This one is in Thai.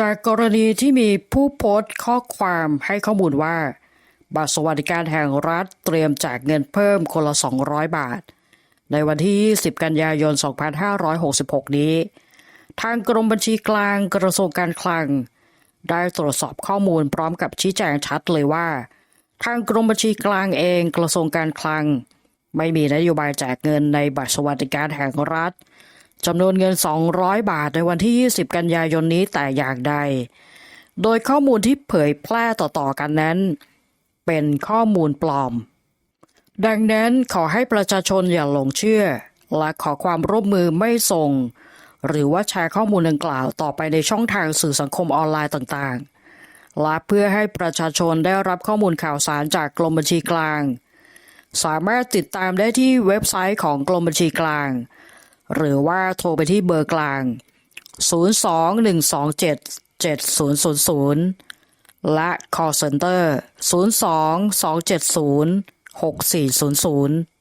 จากกรณีที่มีผู้โพสต์ข้อความให้ข้อมูลว่า บัตรสวัสดิการแห่งรัฐเตรียมแจกเงินเพิ่มคนละ 200 บาท ในวันที่20กันยายน 2566 นี้ ทางกรมบัญชีกลางกระทรวงการคลัง ได้ตรวจสอบข้อมูลพร้อมกับชี้แจงชัดเลยว่า ทางกรมบัญชีกลางเองกระทรวงการคลัง ไม่มีนโยบายแจกเงินในบัตรสวัสดิการแห่งรัฐ จำนวนเงิน 200 บาทในวันที่ 20 กันยายนนี้แต่อย่างใด โดยข้อมูลที่เผยแพร่ต่อๆกันนั้น เป็นข้อมูลปลอม ดังนั้นขอให้ประชาชนอย่าหลงเชื่อ และขอความร่วมมือไม่ส่ง หรือว่าแชร์ข้อมูลดังกล่าวต่อไปในช่องทางสื่อสังคมออนไลน์ต่างๆ และเพื่อให้ประชาชนได้รับข้อมูลข่าวสารจากกรมบัญชีกลาง สามารถติดตามได้ที่เว็บไซต์ของกรมบัญชีกลาง หรือว่าโทรไปที่เบอร์กลาง 02-127-7000 และ call center 02-270-6400